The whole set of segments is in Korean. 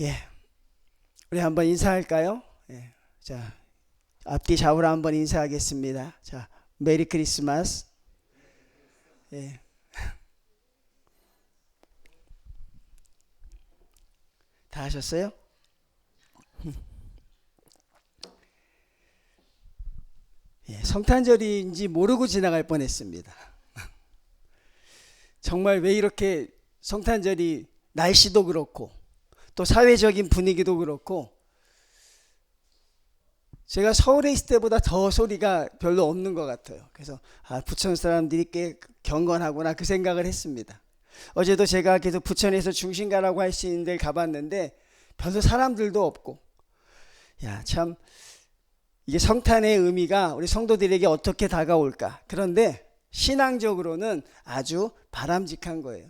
예. 우리 한번 인사할까요? 예. 자, 앞뒤 좌우로 한번 인사하겠습니다. 자, 메리 크리스마스. 예. 다 하셨어요? 예, 성탄절인지 모르고 지나갈 뻔했습니다. 정말 왜 이렇게 성탄절이 날씨도 그렇고 또 사회적인 분위기도 그렇고 제가 서울에 있을 때보다 더 소리가 별로 없는 것 같아요. 그래서 아, 부천 사람들이 꽤 경건하구나 그 생각을 했습니다. 어제도 제가 계속 부천에서 중심가라고 할 수 있는 데를 가봤는데 별로 사람들도 없고 야 참 이게 성탄의 의미가 우리 성도들에게 어떻게 다가올까 그런데 신앙적으로는 아주 바람직한 거예요.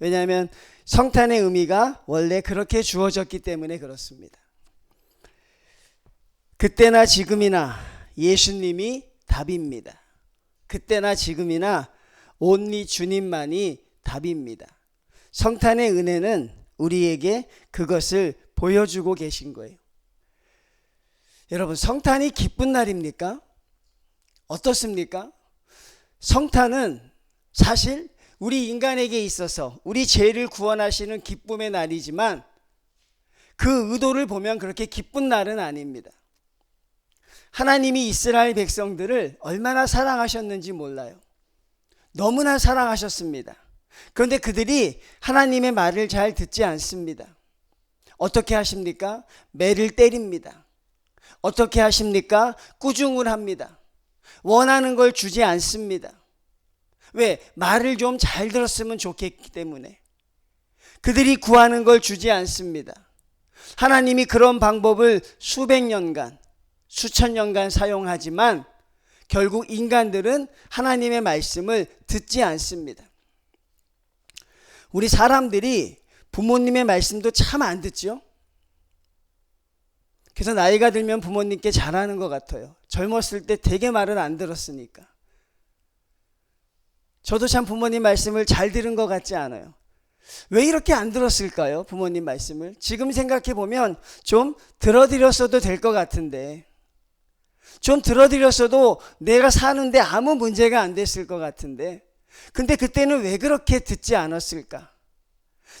왜냐하면 성탄의 의미가 원래 그렇게 주어졌기 때문에 그렇습니다. 그때나 지금이나 예수님이 답입니다. 그때나 지금이나 온리 주님만이 답입니다. 성탄의 은혜는 우리에게 그것을 보여주고 계신 거예요. 여러분, 성탄이 기쁜 날입니까? 어떻습니까? 성탄은 사실 우리 인간에게 있어서 우리 죄를 구원하시는 기쁨의 날이지만 그 의도를 보면 그렇게 기쁜 날은 아닙니다. 하나님이 이스라엘 백성들을 얼마나 사랑하셨는지 몰라요. 너무나 사랑하셨습니다. 그런데 그들이 하나님의 말을 잘 듣지 않습니다. 어떻게 하십니까? 매를 때립니다. 어떻게 하십니까? 꾸중을 합니다. 원하는 걸 주지 않습니다. 왜? 말을 좀 잘 들었으면 좋겠기 때문에. 그들이 구하는 걸 주지 않습니다. 하나님이 그런 방법을 수백 년간, 수천 년간 사용하지만 결국 인간들은 하나님의 말씀을 듣지 않습니다. 우리 사람들이 부모님의 말씀도 참 안 듣죠? 그래서 나이가 들면 부모님께 잘하는 것 같아요. 젊었을 때 되게 말을 안 들었으니까. 저도 참 부모님 말씀을 잘 들은 것 같지 않아요. 왜 이렇게 안 들었을까요? 부모님 말씀을. 지금 생각해 보면 좀 들어드렸어도 될 것 같은데. 좀 들어드렸어도 내가 사는데 아무 문제가 안 됐을 것 같은데. 근데 그때는 왜 그렇게 듣지 않았을까?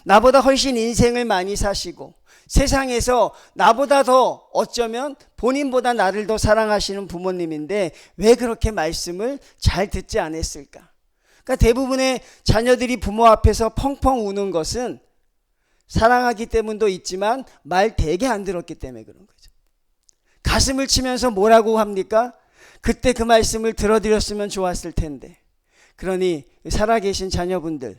나보다 훨씬 인생을 많이 사시고 세상에서 나보다 더 어쩌면 본인보다 나를 더 사랑하시는 부모님인데 왜 그렇게 말씀을 잘 듣지 않았을까? 그러니까 대부분의 자녀들이 부모 앞에서 펑펑 우는 것은 사랑하기 때문도 있지만 말 되게 안 들었기 때문에 그런 거죠. 가슴을 치면서 뭐라고 합니까? 그때 그 말씀을 들어드렸으면 좋았을 텐데. 그러니 살아계신 자녀분들,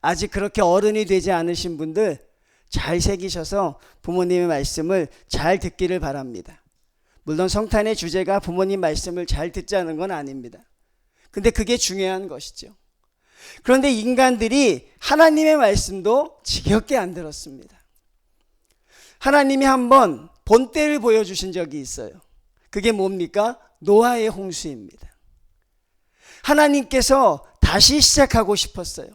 아직 그렇게 어른이 되지 않으신 분들 잘 새기셔서 부모님의 말씀을 잘 듣기를 바랍니다. 물론 성탄의 주제가 부모님 말씀을 잘 듣자는 건 아닙니다. 근데 그게 중요한 것이죠. 그런데 인간들이 하나님의 말씀도 지겹게 안 들었습니다. 하나님이 한번 본때를 보여주신 적이 있어요. 그게 뭡니까? 노아의 홍수입니다. 하나님께서 다시 시작하고 싶었어요.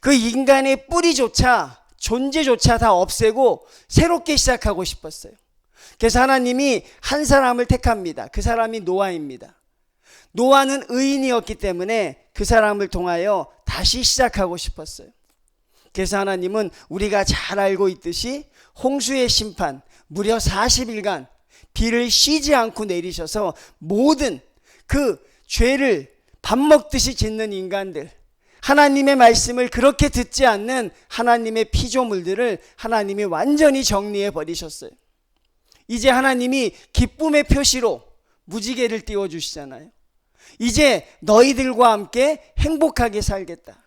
그 인간의 뿌리조차 존재조차 다 없애고 새롭게 시작하고 싶었어요. 그래서 하나님이 한 사람을 택합니다. 그 사람이 노아입니다. 노아는 의인이었기 때문에 그 사람을 통하여 다시 시작하고 싶었어요. 그래서 하나님은 우리가 잘 알고 있듯이 홍수의 심판 무려 40일간 비를 쉬지 않고 내리셔서 모든 그 죄를 밥 먹듯이 짓는 인간들 하나님의 말씀을 그렇게 듣지 않는 하나님의 피조물들을 하나님이 완전히 정리해 버리셨어요. 이제 하나님이 기쁨의 표시로 무지개를 띄워 주시잖아요. 이제 너희들과 함께 행복하게 살겠다.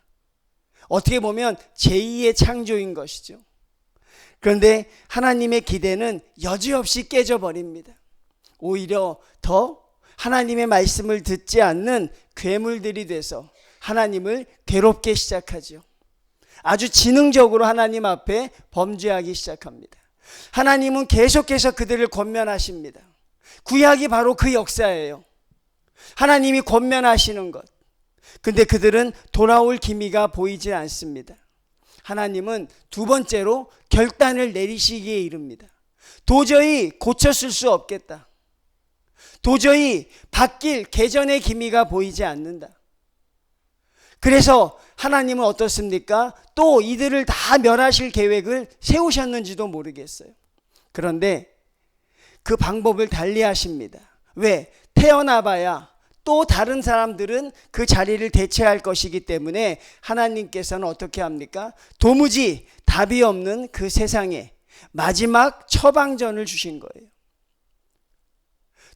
어떻게 보면 제2의 창조인 것이죠. 그런데 하나님의 기대는 여지없이 깨져버립니다. 오히려 더 하나님의 말씀을 듣지 않는 괴물들이 돼서 하나님을 괴롭게 시작하죠. 아주 지능적으로 하나님 앞에 범죄하기 시작합니다. 하나님은 계속해서 그들을 권면하십니다. 구약이 바로 그 역사예요. 하나님이 권면하시는 것. 근데 그들은 돌아올 기미가 보이지 않습니다. 하나님은 두 번째로 결단을 내리시기에 이릅니다. 도저히 고쳤을 수 없겠다. 도저히 바뀔 개전의 기미가 보이지 않는다. 그래서 하나님은 어떻습니까? 또 이들을 다 멸하실 계획을 세우셨는지도 모르겠어요. 그런데 그 방법을 달리 하십니다. 왜? 태어나봐야 또 다른 사람들은 그 자리를 대체할 것이기 때문에 하나님께서는 어떻게 합니까? 도무지 답이 없는 그 세상에 마지막 처방전을 주신 거예요.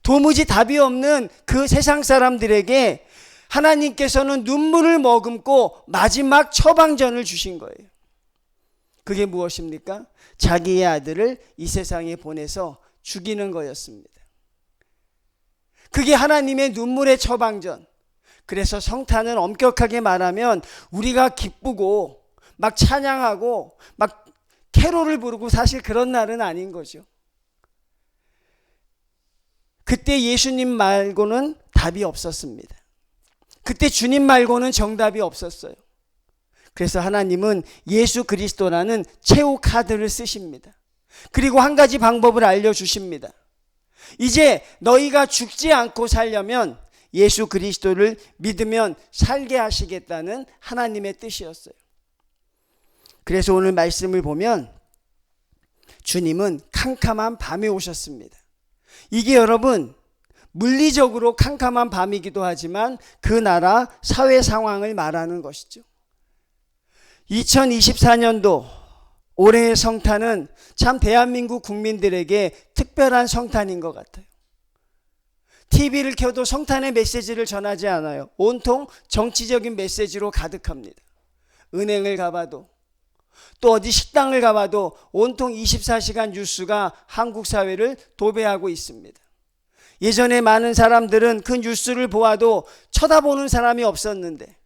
도무지 답이 없는 그 세상 사람들에게 하나님께서는 눈물을 머금고 마지막 처방전을 주신 거예요. 그게 무엇입니까? 자기의 아들을 이 세상에 보내서 죽이는 거였습니다. 그게 하나님의 눈물의 처방전. 그래서 성탄은 엄격하게 말하면 우리가 기쁘고 막 찬양하고 막 캐롤을 부르고 사실 그런 날은 아닌 거죠. 그때 예수님 말고는 답이 없었습니다. 그때 주님 말고는 정답이 없었어요. 그래서 하나님은 예수 그리스도라는 최후 카드를 쓰십니다. 그리고 한 가지 방법을 알려주십니다. 이제 너희가 죽지 않고 살려면 예수 그리스도를 믿으면 살게 하시겠다는 하나님의 뜻이었어요. 그래서 오늘 말씀을 보면 주님은 캄캄한 밤에 오셨습니다. 이게 여러분 물리적으로 캄캄한 밤이기도 하지만 그 나라 사회 상황을 말하는 것이죠. 2024년도 올해의 성탄은 참 대한민국 국민들에게 특별한 성탄인 것 같아요. TV를 켜도 성탄의 메시지를 전하지 않아요. 온통 정치적인 메시지로 가득합니다. 은행을 가봐도 또 어디 식당을 가봐도 온통 24시간 뉴스가 한국 사회를 도배하고 있습니다. 예전에 많은 사람들은 그 뉴스를 보아도 쳐다보는 사람이 없었는데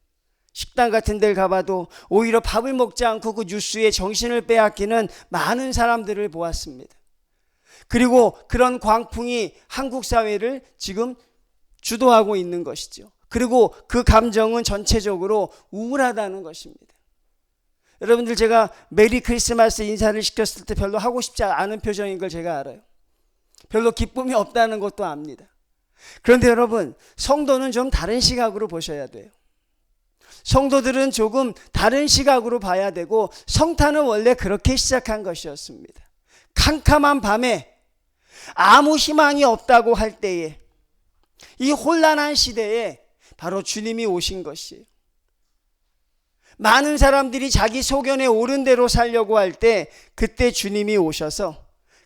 식당 같은 데를 가봐도 오히려 밥을 먹지 않고 그 뉴스에 정신을 빼앗기는 많은 사람들을 보았습니다. 그리고 그런 광풍이 한국 사회를 지금 주도하고 있는 것이죠. 그리고 그 감정은 전체적으로 우울하다는 것입니다. 여러분들 제가 메리 크리스마스 인사를 시켰을 때 별로 하고 싶지 않은 표정인 걸 제가 알아요. 별로 기쁨이 없다는 것도 압니다. 그런데 여러분, 성도는 좀 다른 시각으로 보셔야 돼요. 성도들은 조금 다른 시각으로 봐야 되고 성탄은 원래 그렇게 시작한 것이었습니다. 캄캄한 밤에 아무 희망이 없다고 할 때에 이 혼란한 시대에 바로 주님이 오신 것이에요. 많은 사람들이 자기 소견에 옳은 대로 살려고 할 때 그때 주님이 오셔서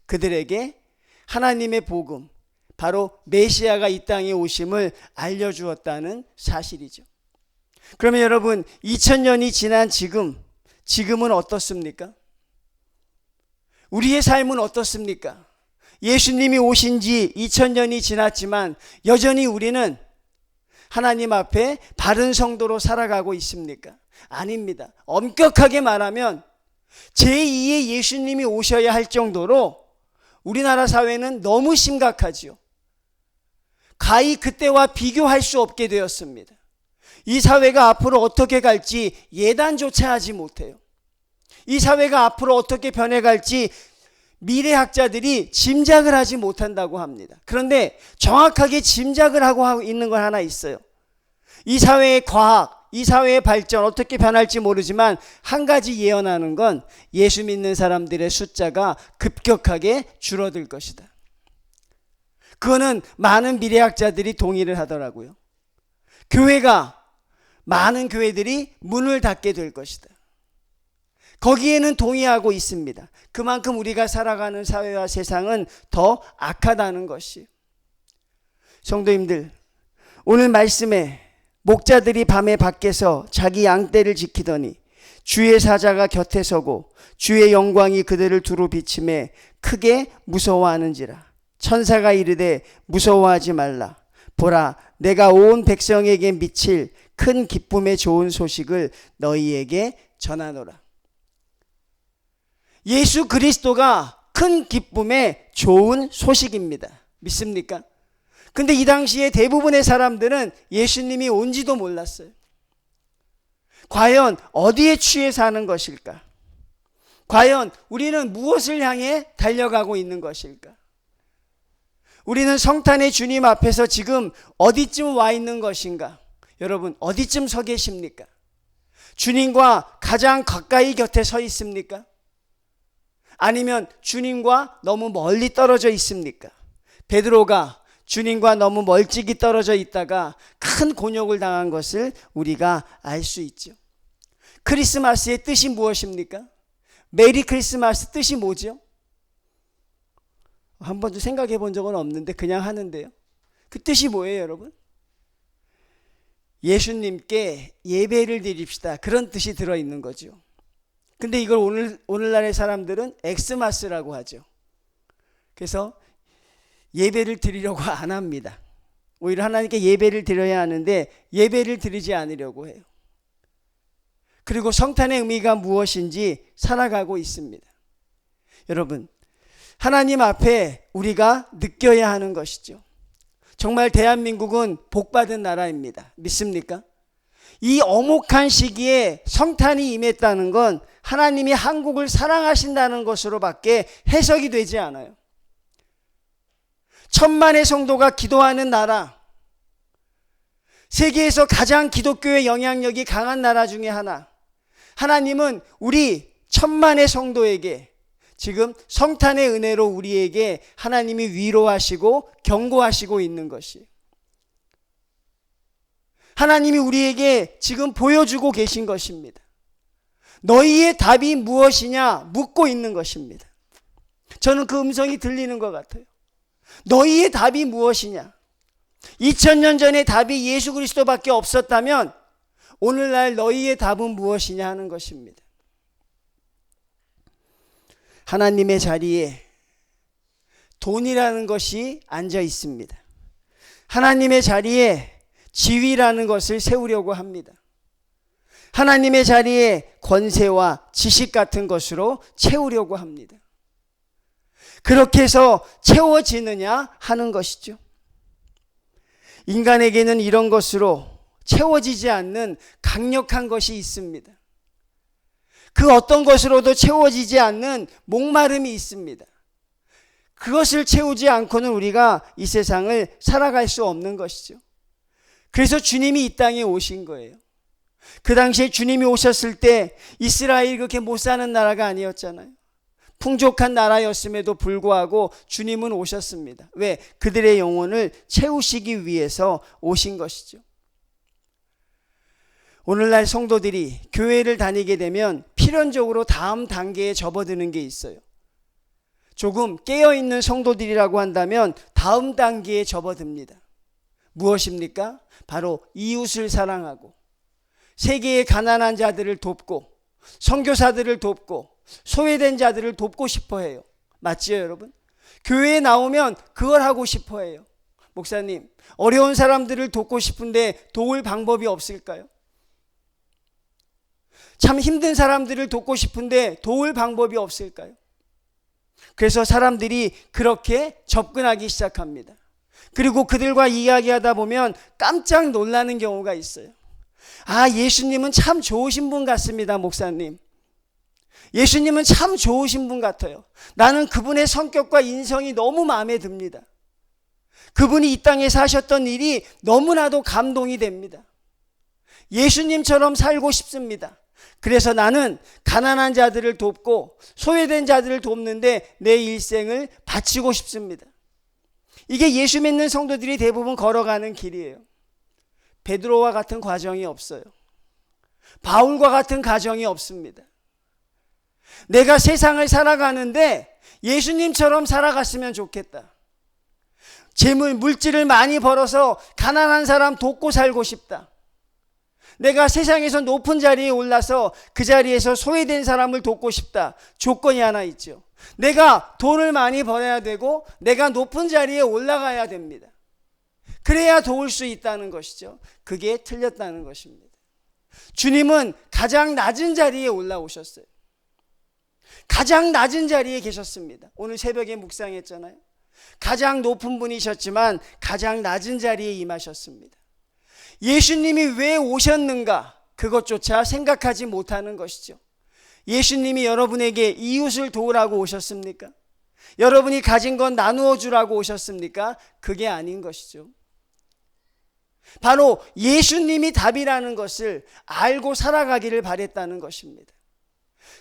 그들에게 하나님의 복음, 바로 메시아가 이 땅에 오심을 알려주었다는 사실이죠. 그러면 여러분, 2000년이 지난 지금, 지금은 어떻습니까? 우리의 삶은 어떻습니까? 예수님이 오신 지 2000년이 지났지만 여전히 우리는 하나님 앞에 바른 성도로 살아가고 있습니까? 아닙니다. 엄격하게 말하면 제2의 예수님이 오셔야 할 정도로 우리나라 사회는 너무 심각하지요. 가히 그때와 비교할 수 없게 되었습니다. 이 사회가 앞으로 어떻게 갈지 예단조차 하지 못해요. 이 사회가 앞으로 어떻게 변해갈지 미래학자들이 짐작을 하지 못한다고 합니다. 그런데 정확하게 짐작을 하고 있는 건 하나 있어요. 이 사회의 과학, 이 사회의 발전 어떻게 변할지 모르지만 한 가지 예언하는 건 예수 믿는 사람들의 숫자가 급격하게 줄어들 것이다. 그거는 많은 미래학자들이 동의를 하더라고요. 교회가 많은 교회들이 문을 닫게 될 것이다. 거기에는 동의하고 있습니다. 그만큼 우리가 살아가는 사회와 세상은 더 악하다는 것이. 성도님들, 오늘 말씀에 목자들이 밤에 밖에서 자기 양떼를 지키더니 주의 사자가 곁에 서고 주의 영광이 그들을 두루 비침에 크게 무서워하는지라. 천사가 이르되 무서워하지 말라. 보라, 내가 온 백성에게 미칠 큰 기쁨의 좋은 소식을 너희에게 전하노라. 예수 그리스도가 큰 기쁨의 좋은 소식입니다. 믿습니까? 근데 이 당시에 대부분의 사람들은 예수님이 온지도 몰랐어요. 과연 어디에 취해 사는 것일까? 과연 우리는 무엇을 향해 달려가고 있는 것일까? 우리는 성탄의 주님 앞에서 지금 어디쯤 와 있는 것인가? 여러분, 어디쯤 서 계십니까? 주님과 가장 가까이 곁에 서 있습니까? 아니면 주님과 너무 멀리 떨어져 있습니까? 베드로가 주님과 너무 멀찍이 떨어져 있다가 큰 곤욕을 당한 것을 우리가 알 수 있죠. 크리스마스의 뜻이 무엇입니까? 메리 크리스마스 뜻이 뭐죠? 한 번도 생각해 본 적은 없는데 그냥 하는데요. 그 뜻이 뭐예요, 여러분? 예수님께 예배를 드립시다. 그런 뜻이 들어 있는 거죠. 근데 이걸 오늘 오늘날의 사람들은 엑스마스라고 하죠. 그래서 예배를 드리려고 안 합니다. 오히려 하나님께 예배를 드려야 하는데 예배를 드리지 않으려고 해요. 그리고 성탄의 의미가 무엇인지 살아가고 있습니다. 여러분, 하나님 앞에 우리가 느껴야 하는 것이죠. 정말 대한민국은 복받은 나라입니다. 믿습니까? 이 어목한 시기에 성탄이 임했다는 건 하나님이 한국을 사랑하신다는 것으로밖에 해석이 되지 않아요. 천만의 성도가 기도하는 나라, 세계에서 가장 기독교의 영향력이 강한 나라 중에 하나. 하나님은 우리 천만의 성도에게 지금 성탄의 은혜로 우리에게 하나님이 위로하시고 경고하시고 있는 것이. 하나님이 우리에게 지금 보여주고 계신 것입니다. 너희의 답이 무엇이냐 묻고 있는 것입니다. 저는 그 음성이 들리는 것 같아요. 너희의 답이 무엇이냐? 2000년 전에 답이 예수 그리스도밖에 없었다면 오늘날 너희의 답은 무엇이냐 하는 것입니다. 하나님의 자리에 돈이라는 것이 앉아 있습니다. 하나님의 자리에 지위라는 것을 세우려고 합니다. 하나님의 자리에 권세와 지식 같은 것으로 채우려고 합니다. 그렇게 해서 채워지느냐 하는 것이죠. 인간에게는 이런 것으로 채워지지 않는 강력한 것이 있습니다. 그 어떤 것으로도 채워지지 않는 목마름이 있습니다. 그것을 채우지 않고는 우리가 이 세상을 살아갈 수 없는 것이죠. 그래서 주님이 이 땅에 오신 거예요. 그 당시에 주님이 오셨을 때 이스라엘 그렇게 못 사는 나라가 아니었잖아요. 풍족한 나라였음에도 불구하고 주님은 오셨습니다. 왜? 그들의 영혼을 채우시기 위해서 오신 것이죠. 오늘날 성도들이 교회를 다니게 되면 필연적으로 다음 단계에 접어드는 게 있어요. 조금 깨어있는 성도들이라고 한다면 다음 단계에 접어듭니다. 무엇입니까? 바로 이웃을 사랑하고 세계의 가난한 자들을 돕고 선교사들을 돕고 소외된 자들을 돕고 싶어 해요. 맞지요, 여러분? 교회에 나오면 그걸 하고 싶어 해요. 목사님, 어려운 사람들을 돕고 싶은데 도울 방법이 없을까요? 참 힘든 사람들을 돕고 싶은데 도울 방법이 없을까요? 그래서 사람들이 그렇게 접근하기 시작합니다. 그리고 그들과 이야기하다 보면 깜짝 놀라는 경우가 있어요. 아, 예수님은 참 좋으신 분 같습니다, 목사님. 예수님은 참 좋으신 분 같아요. 나는 그분의 성격과 인성이 너무 마음에 듭니다. 그분이 이 땅에 사셨던 일이 너무나도 감동이 됩니다. 예수님처럼 살고 싶습니다. 그래서 나는 가난한 자들을 돕고 소외된 자들을 돕는데 내 일생을 바치고 싶습니다. 이게 예수 믿는 성도들이 대부분 걸어가는 길이에요. 베드로와 같은 과정이 없어요. 바울과 같은 가정이 없습니다. 내가 세상을 살아가는데 예수님처럼 살아갔으면 좋겠다. 재물, 물질을 많이 벌어서 가난한 사람 돕고 살고 싶다. 내가 세상에서 높은 자리에 올라서 그 자리에서 소외된 사람을 돕고 싶다. 조건이 하나 있죠. 내가 돈을 많이 벌어야 되고 내가 높은 자리에 올라가야 됩니다. 그래야 도울 수 있다는 것이죠. 그게 틀렸다는 것입니다. 주님은 가장 낮은 자리에 올라오셨어요. 가장 낮은 자리에 계셨습니다. 오늘 새벽에 묵상했잖아요. 가장 높은 분이셨지만 가장 낮은 자리에 임하셨습니다. 예수님이 왜 오셨는가? 그것조차 생각하지 못하는 것이죠. 예수님이 여러분에게 이웃을 도우라고 오셨습니까? 여러분이 가진 건 나누어 주라고 오셨습니까? 그게 아닌 것이죠. 바로 예수님이 답이라는 것을 알고 살아가기를 바랬다는 것입니다.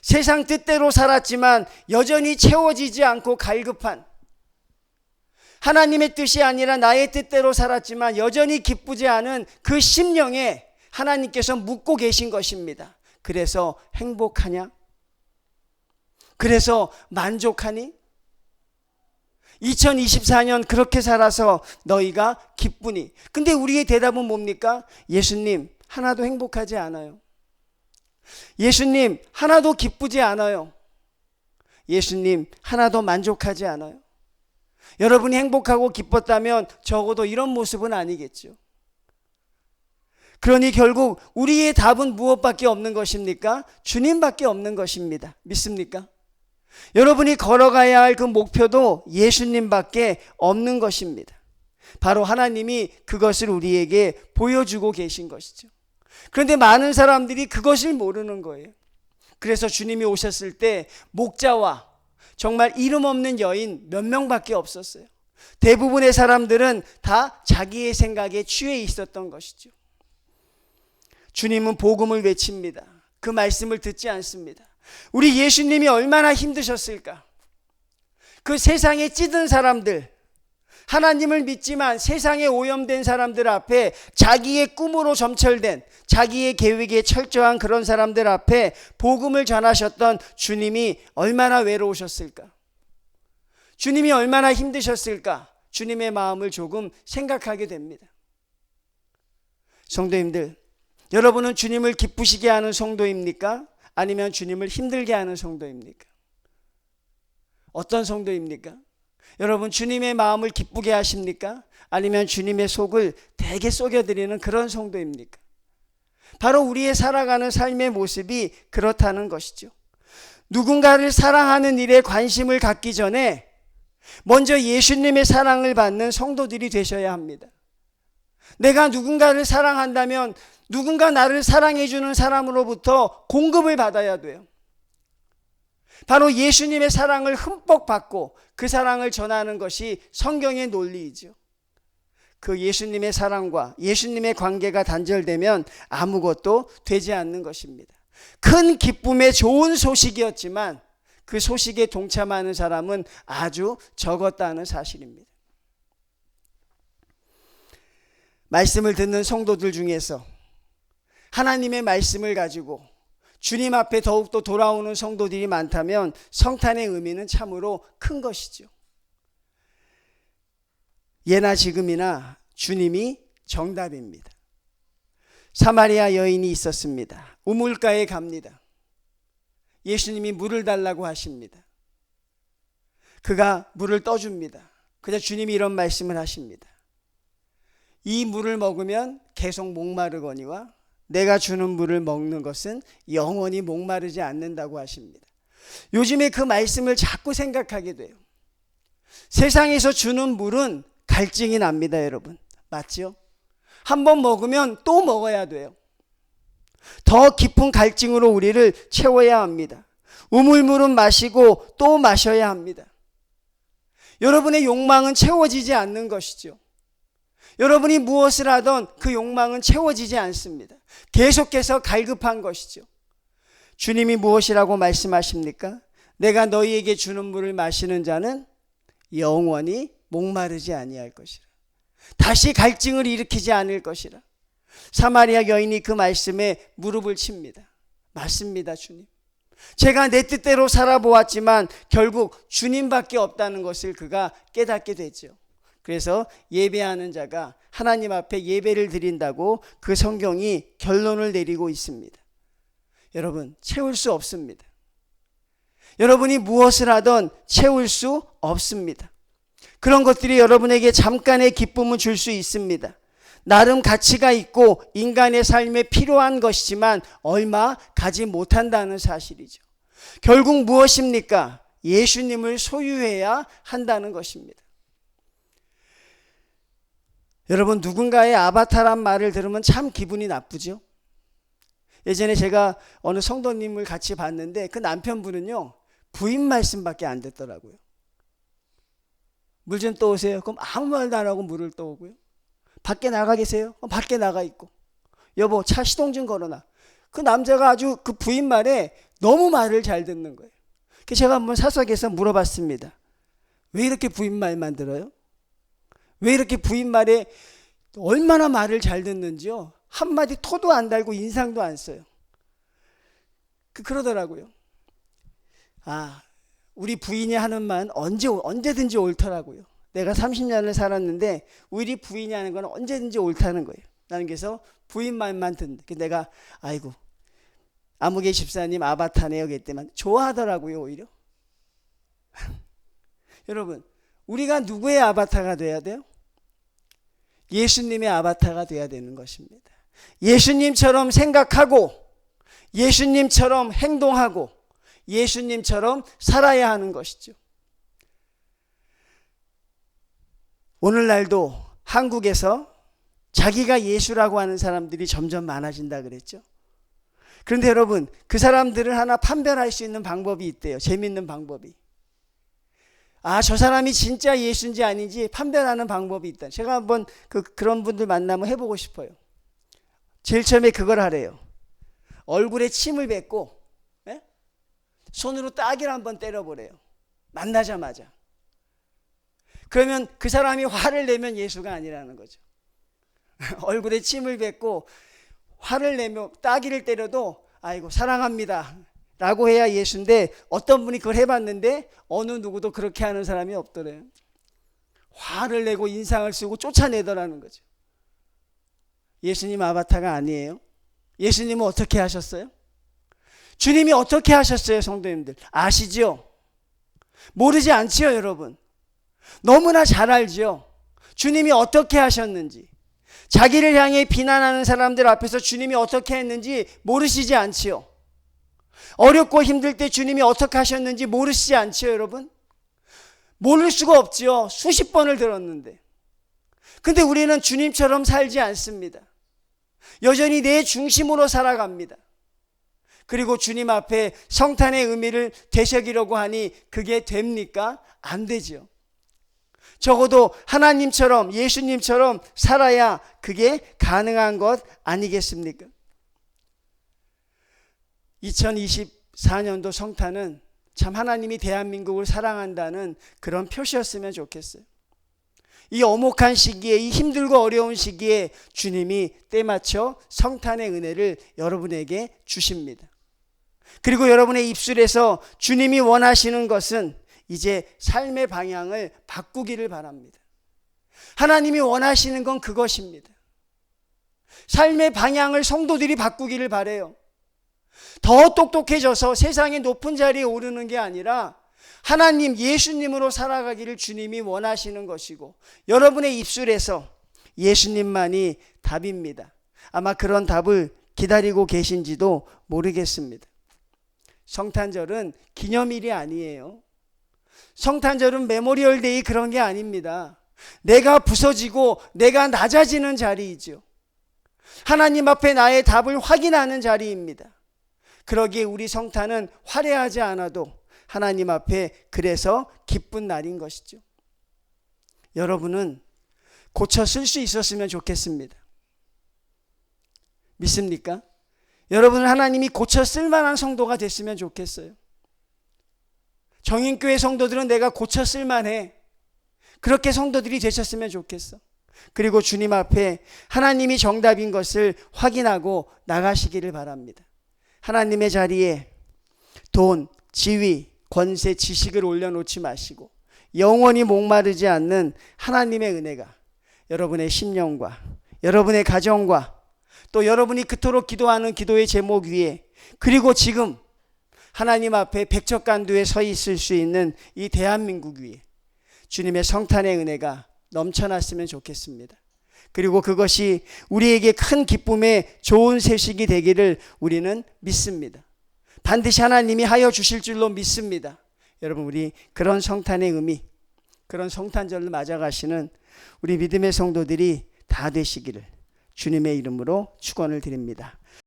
세상 뜻대로 살았지만 여전히 채워지지 않고 갈급한 하나님의 뜻이 아니라 나의 뜻대로 살았지만 여전히 기쁘지 않은 그 심령에 하나님께서 묻고 계신 것입니다. 그래서 행복하냐? 그래서 만족하니? 2024년 그렇게 살아서 너희가 기쁘니. 근데 우리의 대답은 뭡니까? 예수님, 하나도 행복하지 않아요. 예수님, 하나도 기쁘지 않아요. 예수님, 하나도 만족하지 않아요. 여러분이 행복하고 기뻤다면 적어도 이런 모습은 아니겠죠. 그러니 결국 우리의 답은 무엇밖에 없는 것입니까? 주님밖에 없는 것입니다. 믿습니까? 여러분이 걸어가야 할 그 목표도 예수님밖에 없는 것입니다. 바로 하나님이 그것을 우리에게 보여주고 계신 것이죠. 그런데 많은 사람들이 그것을 모르는 거예요. 그래서 주님이 오셨을 때 목자와 정말 이름 없는 여인 몇 명밖에 없었어요. 대부분의 사람들은 다 자기의 생각에 취해 있었던 것이죠. 주님은 복음을 외칩니다. 그 말씀을 듣지 않습니다. 우리 예수님이 얼마나 힘드셨을까? 그 세상에 찌든 사람들, 하나님을 믿지만 세상에 오염된 사람들 앞에 자기의 꿈으로 점철된 자기의 계획에 철저한 그런 사람들 앞에 복음을 전하셨던 주님이 얼마나 외로우셨을까? 주님이 얼마나 힘드셨을까? 주님의 마음을 조금 생각하게 됩니다. 성도님들, 여러분은 주님을 기쁘시게 하는 성도입니까? 아니면 주님을 힘들게 하는 성도입니까? 어떤 성도입니까? 여러분 주님의 마음을 기쁘게 하십니까? 아니면 주님의 속을 되게 속여드리는 그런 성도입니까? 바로 우리의 살아가는 삶의 모습이 그렇다는 것이죠. 누군가를 사랑하는 일에 관심을 갖기 전에 먼저 예수님의 사랑을 받는 성도들이 되셔야 합니다. 내가 누군가를 사랑한다면 누군가 나를 사랑해주는 사람으로부터 공급을 받아야 돼요. 바로 예수님의 사랑을 흠뻑 받고 그 사랑을 전하는 것이 성경의 논리이죠. 그 예수님의 사랑과 예수님의 관계가 단절되면 아무것도 되지 않는 것입니다. 큰 기쁨의 좋은 소식이었지만 그 소식에 동참하는 사람은 아주 적었다는 사실입니다. 말씀을 듣는 성도들 중에서 하나님의 말씀을 가지고 주님 앞에 더욱더 돌아오는 성도들이 많다면 성탄의 의미는 참으로 큰 것이죠. 예나 지금이나 주님이 정답입니다. 사마리아 여인이 있었습니다. 우물가에 갑니다. 예수님이 물을 달라고 하십니다. 그가 물을 떠줍니다. 그저 주님이 이런 말씀을 하십니다. 이 물을 먹으면 계속 목마르거니와 내가 주는 물을 먹는 것은 영원히 목마르지 않는다고 하십니다. 요즘에 그 말씀을 자꾸 생각하게 돼요. 세상에서 주는 물은 갈증이 납니다, 여러분. 맞죠? 한번 먹으면 또 먹어야 돼요. 더 깊은 갈증으로 우리를 채워야 합니다. 우물물은 마시고 또 마셔야 합니다. 여러분의 욕망은 채워지지 않는 것이죠. 여러분이 무엇을 하던 그 욕망은 채워지지 않습니다. 계속해서 갈급한 것이죠. 주님이 무엇이라고 말씀하십니까? 내가 너희에게 주는 물을 마시는 자는 영원히 목마르지 아니할 것이라. 다시 갈증을 일으키지 않을 것이라. 사마리아 여인이 그 말씀에 무릎을 칩니다. 맞습니다, 주님. 제가 내 뜻대로 살아보았지만 결국 주님밖에 없다는 것을 그가 깨닫게 되죠. 그래서 예배하는 자가 하나님 앞에 예배를 드린다고 그 성경이 결론을 내리고 있습니다. 여러분, 채울 수 없습니다. 여러분이 무엇을 하던 채울 수 없습니다. 그런 것들이 여러분에게 잠깐의 기쁨을 줄 수 있습니다. 나름 가치가 있고 인간의 삶에 필요한 것이지만 얼마 가지 못한다는 사실이죠. 결국 무엇입니까? 예수님을 소유해야 한다는 것입니다. 여러분 누군가의 아바타란 말을 들으면 참 기분이 나쁘죠. 예전에 제가 어느 성도님을 같이 봤는데 그 남편분은요 부인 말씀밖에 안 듣더라고요. 물 좀 떠오세요. 그럼 아무 말도 안 하고 물을 떠오고요. 밖에 나가 계세요. 그럼 밖에 나가 있고. 여보 차 시동 좀 걸어놔. 그 남자가 아주 그 부인 말에 너무 말을 잘 듣는 거예요. 그래서 제가 한번 사석에서 물어봤습니다. 왜 이렇게 부인 말만 들어요? 왜 이렇게 부인 말에 얼마나 말을 잘 듣는지요? 한마디 토도 안 달고 인상도 안 써요. 그, 그러더라고요. 아, 우리 부인이 하는 말 언제, 언제든지 옳더라고요. 내가 30년을 살았는데 우리 부인이 하는 건 언제든지 옳다는 거예요. 나는 그래서 부인 말만 듣는데 그 내가 아이고 아무개 집사님 아바타네요 그랬더만 좋아하더라고요 오히려. 여러분 우리가 누구의 아바타가 돼야 돼요? 예수님의 아바타가 돼야 되는 것입니다. 예수님처럼 생각하고 예수님처럼 행동하고 예수님처럼 살아야 하는 것이죠. 오늘날도 한국에서 자기가 예수라고 하는 사람들이 점점 많아진다 그랬죠. 그런데 여러분, 그 사람들을 하나 판별할 수 있는 방법이 있대요. 재밌는 방법이. 아, 저 사람이 진짜 예수인지 아닌지 판별하는 방법이 있다. 제가 한번 그, 그런 분들 만나면 해보고 싶어요. 제일 처음에 그걸 하래요. 얼굴에 침을 뱉고, 예? 손으로 따기를 한번 때려보래요. 만나자마자. 그러면 그 사람이 화를 내면 예수가 아니라는 거죠. 얼굴에 침을 뱉고 화를 내며 따기를 때려도 아이고 사랑합니다. 라고 해야 예수인데 어떤 분이 그걸 해봤는데 어느 누구도 그렇게 하는 사람이 없더래요. 화를 내고 인상을 쓰고 쫓아내더라는 거죠. 예수님 아바타가 아니에요. 예수님은 어떻게 하셨어요? 주님이 어떻게 하셨어요, 성도님들? 아시죠? 모르지 않지요, 여러분? 너무나 잘 알죠. 주님이 어떻게 하셨는지. 자기를 향해 비난하는 사람들 앞에서 주님이 어떻게 했는지 모르시지 않지요. 어렵고 힘들 때 주님이 어떻게 하셨는지 모르시지 않지요, 여러분? 모를 수가 없지요. 수십 번을 들었는데. 근데 우리는 주님처럼 살지 않습니다. 여전히 내 중심으로 살아갑니다. 그리고 주님 앞에 성탄의 의미를 되새기려고 하니 그게 됩니까? 안 되지요. 적어도 하나님처럼 예수님처럼 살아야 그게 가능한 것 아니겠습니까? 2024년도 성탄은 참 하나님이 대한민국을 사랑한다는 그런 표시였으면 좋겠어요. 이 어목한 시기에 이 힘들고 어려운 시기에 주님이 때맞춰 성탄의 은혜를 여러분에게 주십니다. 그리고 여러분의 입술에서 주님이 원하시는 것은 이제 삶의 방향을 바꾸기를 바랍니다. 하나님이 원하시는 건 그것입니다. 삶의 방향을 성도들이 바꾸기를 바래요. 더 똑똑해져서 세상의 높은 자리에 오르는 게 아니라 하나님 예수님으로 살아가기를 주님이 원하시는 것이고 여러분의 입술에서 예수님만이 답입니다. 아마 그런 답을 기다리고 계신지도 모르겠습니다. 성탄절은 기념일이 아니에요. 성탄절은 메모리얼 데이 그런 게 아닙니다. 내가 부서지고 내가 낮아지는 자리이죠. 하나님 앞에 나의 답을 확인하는 자리입니다. 그러기에 우리 성탄은 화려하지 않아도 하나님 앞에 그래서 기쁜 날인 것이죠. 여러분은 고쳐 쓸 수 있었으면 좋겠습니다. 믿습니까? 여러분은 하나님이 고쳐 쓸 만한 성도가 됐으면 좋겠어요. 정인교회 성도들은 내가 고쳐 쓸 만해. 그렇게 성도들이 되셨으면 좋겠어. 그리고 주님 앞에 하나님이 정답인 것을 확인하고 나가시기를 바랍니다. 하나님의 자리에 돈, 지위, 권세, 지식을 올려놓지 마시고 영원히 목마르지 않는 하나님의 은혜가 여러분의 심령과 여러분의 가정과 또 여러분이 그토록 기도하는 기도의 제목 위에 그리고 지금 하나님 앞에 백척간두에 서 있을 수 있는 이 대한민국 위에 주님의 성탄의 은혜가 넘쳐났으면 좋겠습니다. 그리고 그것이 우리에게 큰 기쁨의 좋은 소식이 되기를 우리는 믿습니다. 반드시 하나님이 하여 주실 줄로 믿습니다. 여러분 우리 그런 성탄의 의미, 그런 성탄절을 맞아가시는 우리 믿음의 성도들이 다 되시기를 주님의 이름으로 축원을 드립니다.